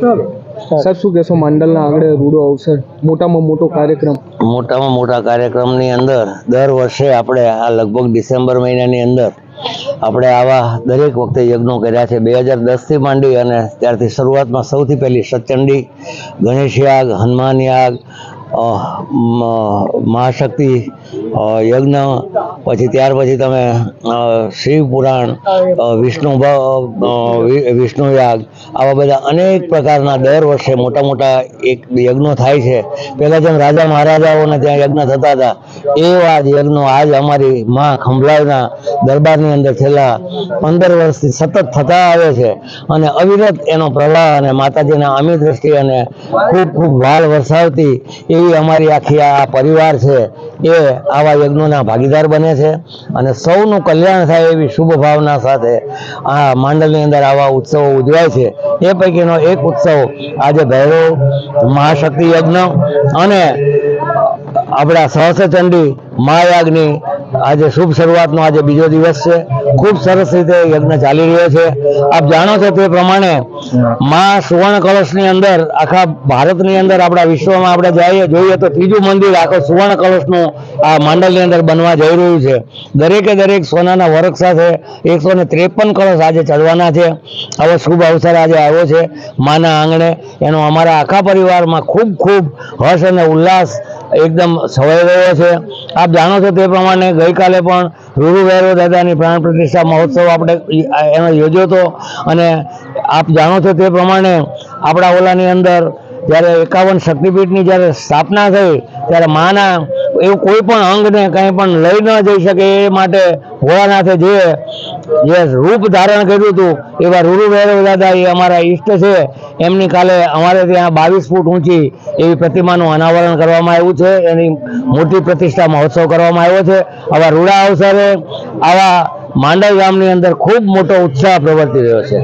Sir શું કહેશો? માંડલના આગળ રૂડો અવસર મોટામાં મોટો કાર્યક્રમ. મોટામાં મોટા કાર્યક્રમની અંદર દર વર્ષે આપણે આ લગભગ ડિસેમ્બર મહિનાની અંદર આપણે આવા દરેક વખતે યજ્ઞો કર્યા છે. બે હજાર દસથી માંડી અને ત્યારથી શરૂઆતમાં સૌથી પહેલી સચંડી ગણેશ યાગ હનુમાન યાગ મહાશક્તિ યજ્ઞ પછી ત્યાર પછી તમે શિવ પુરાણ વિષ્ણુ વિષ્ણુ યાગ, આવા બધા અનેક પ્રકારના દર વર્ષે મોટા મોટા એક યજ્ઞો થાય છે. પહેલાં જેમ રાજા મહારાજાઓને ત્યાં યજ્ઞ થતા હતા એવા જ યજ્ઞો આજ અમારી માં ખંભલાવના દરબારની અંદર છેલ્લા પંદર વર્ષથી સતત થતા આવે છે. અને અવિરત એનો પ્રવાહ અને માતાજીના અમી દ્રષ્ટિ અને ખૂબ ખૂબ વાળ વરસાવતી એવી અમારી આખી આ પરિવાર છે, એ આવા યજ્ઞોના ભાગીદાર બને છે. અને સૌનું કલ્યાણ થાય એવી શુભ ભાવના સાથે આ માંડલની અંદર આવા ઉત્સવો ઉજવાય છે. એ પૈકીનો એક ઉત્સવ આજે ભૈરવ, મહાશક્તિ યજ્ઞ અને આપણા સહસ્રચંડી મહાયાગની આજે શુભ શરૂઆતનો આજે બીજો દિવસ છે. ખૂબ સરસ રીતે યજ્ઞ ચાલી રહ્યો છે. આપ જાણો છો તે પ્રમાણે માં સુવર્ણ કળશની અંદર, આખા ભારતની અંદર આપણા વિશ્વમાં આપણે જઈએ, જોઈએ તો ત્રીજું મંદિર આખો સુવર્ણ કળશનું આ માંડલની અંદર બનવા જઈ રહ્યું છે. દરેકે દરેક સોનાના વરખ સાથે એકસો ને ત્રેપન કળશ આજે ચડવાના છે. આવો શુભ અવસર આજે આવ્યો છે. માના આંગણે એનો અમારા આખા પરિવારમાં ખૂબ ખૂબ હર્ષ અને ઉલ્લાસ એકદમ છવાઈ રહ્યો છે. આપ જાણો છો તે પ્રમાણે ગઈકાલે પણ રૂરુ વૈરવ દાદાની પ્રાણ પ્રતિષ્ઠા મહોત્સવ આપણે એનો યોજ્યો હતો. અને આપ જાણો છો તે પ્રમાણે આપણા ઓલાની અંદર જ્યારે એકાવન શક્તિપીઠની જ્યારે સ્થાપના થઈ, ત્યારે માના એવું કોઈ પણ અંગને કંઈ પણ લઈ ન જઈ શકે એ માટે ભોળાનાથે જે જે રૂપ ધારણ કર્યું હતું, એવા રૂરુ ભૈરવ દાદા એ અમારા ઈષ્ટ છે. એમની કાલે અમારે ત્યાં બાવીસ ફૂટ ઊંચી એવી પ્રતિમાનું અનાવરણ કરવામાં આવ્યું છે. એની મોટી પ્રતિષ્ઠા મહોત્સવ કરવામાં આવ્યો છે. આવા રૂડા અવસરે આવા માંડવ ગામની અંદર ખૂબ મોટો ઉત્સાહ પ્રવર્તી રહ્યો છે.